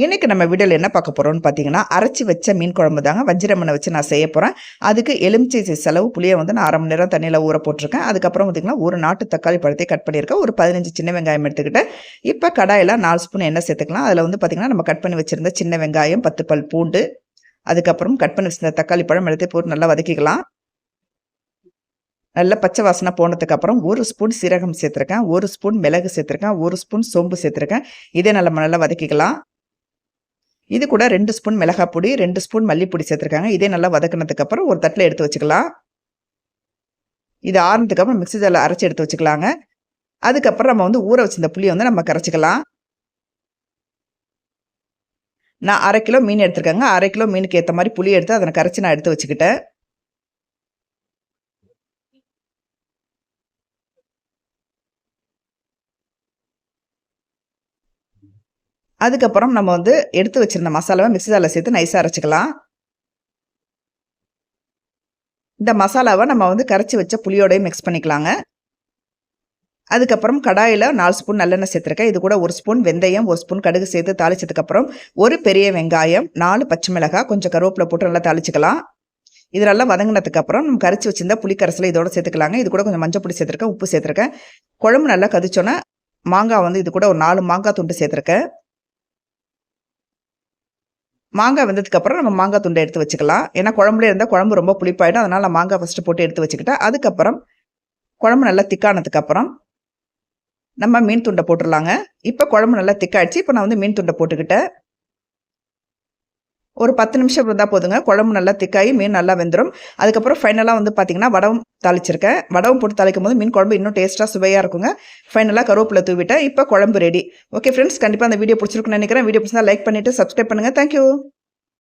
இன்றைக்கி நம்ம வீடியோவில் என்ன பார்க்க போகிறோம்னு பார்த்தீங்கன்னா அரைச்சி வச்ச மீன் குழம்பு தாங்க. வஞ்சிரமனை வச்சு நான் செய்ய போகிறேன் அதுக்கு எலுமிச்சை செலவு புளியை வந்து நான் அரை மணி நேரம் தண்ணியில் ஊற போட்டிருக்கேன். அதுக்கப்புறம் பார்த்தீங்கன்னா ஒரு நாட்டு தக்காளி பழத்தை கட் பண்ணியிருக்கேன். ஒரு பதினஞ்சு சின்ன வெங்காயம் எடுத்துக்கிட்டேன். இப்போ கடாயில் நாலு ஸ்பூன் எண்ணெய் சேர்த்துக்கலாம். அதில் வந்து பார்த்தீங்கன்னா நம்ம கட் பண்ணி வச்சுருந்த சின்ன வெங்காயம் பத்து பல் பூண்டு அதுக்கப்புறம் கட் பண்ணி வச்சிருந்த தக்காளி பழம் எடுத்து போட்டு நல்லா வதக்கிக்கலாம். நல்லா பச்சை வாசனை போனதுக்கப்புறம் ஒரு ஸ்பூன் சீரகம் சேர்த்துருக்கேன். ஒரு ஸ்பூன் மிளகு சேர்த்துருக்கேன். ஒரு ஸ்பூன் சோம்பு சேர்த்துருக்கேன். இதே நல்லா நல்லா வதக்கிக்கலாம். இது கூட ரெண்டு ஸ்பூன் மிளகாய் பொடி ரெண்டு ஸ்பூன் மல்லிப்பொடி சேர்த்துருக்காங்க. இதே நல்லா வதக்கினதுக்கு அப்புறம் ஒரு தட்டில் எடுத்து வச்சுக்கலாம். இது ஆறுனதுக்கு அப்புறம் மிக்ஸி ஜாரில் அரைச்சி எடுத்து வச்சுக்கலாங்க. அதுக்கப்புறம் நம்ம வந்து ஊற வச்சிருந்த புளியை வந்து நம்ம கரைச்சிக்கலாம். நான் அரை கிலோ மீன் எடுத்திருக்கேங்க. அரை கிலோ மீனுக்கு ஏற்ற மாதிரி புளி எடுத்து அதை கரைச்சி நான் எடுத்து வச்சுக்கிட்டேன். அதுக்கப்புறம் நம்ம வந்து எடுத்து வச்சுருந்த மசாலாவை மிக்ஸி ஜாரில் சேர்த்து நைஸாக அரைச்சிக்கலாம். இந்த மசாலாவை நம்ம வந்து கரைச்சி வச்ச புளியோடையும் மிக்ஸ் பண்ணிக்கலாங்க. அதுக்கப்புறம் கடாயில் நாலு ஸ்பூன் நல்லெண்ணெய் சேர்த்துருக்கேன். இது கூட ஒரு ஸ்பூன் வெந்தயம் ஒரு ஸ்பூன் கடுகு சேர்த்து தாளிச்சதுக்கப்புறம் ஒரு பெரிய வெங்காயம் நாலு பச்சை மிளகாய் கொஞ்சம் கருவேப்பிலை போட்டு நல்லா தாளிச்சிக்கலாம். இது நல்லா வதங்கினதுக்கப்புறம் நம்ம கரைச்சி வச்சிருந்தா புளிக்கரசில் இதோட சேர்த்துக்கலாங்க. இது கூட கொஞ்சம் மஞ்சள் பொடி சேர்த்துருக்கேன் உப்பு சேர்த்துருக்கேன். குழம்பு நல்லா கதிச்சோன்னே மாங்காய் வந்து இது கூட ஒரு நாலு மாங்காய் துண்டு சேர்த்துருக்கேன். மாங்காய் வெந்ததுக்கப்புறம் நம்ம மாங்காய் துண்டை எடுத்து வச்சுக்கலாம். ஏன்னா குழம்புல இருந்தால் குழம்பு ரொம்ப புளிப்பாயிடும். அதனால் மாங்காய் ஃபஸ்ட்டு போட்டு எடுத்து வச்சுக்கிட்டேன். அதுக்கப்புறம் குழம்பு நல்லா திக்கானதுக்கப்புறம் நம்ம மீன் துண்டை போட்டுடலாங்க. இப்போ குழம்பு நல்லா திக்காயிடுச்சு. இப்போ நான் வந்து மீன் துண்டை போட்டுக்கிட்டேன். ஒரு பத்து நிமிஷம் இருந்தால் போதுங்க. குழம்பு நல்லா திக்காயி மீன் நல்லா வெந்துடும் அதுக்கப்புறம் ஃபைனலாக வந்து பார்த்தீங்கன்னா வடவும் தாளிச்சிருக்கேன். வடவும் போட்டு தாளிக்கும் போது மீன் குழம்பு இன்னும் டேஸ்ட்டாக சுவையாக இருக்குங்க. ஃபைனலாக கருவேப்பிலை தூவிட்டேன். இப்போ குழம்பு ரெடி ஓகே ஃப்ரெண்ட்ஸ் கண்டிப்பாக அந்த வீடியோ பிடிச்சிருக்குன்னு நினைக்கிறேன். வீடியோ பிடிச்சா லைக் பண்ணிவிட்டு சப்ஸ்கிரைப் பண்ணுங்கள் தேங்க்யூ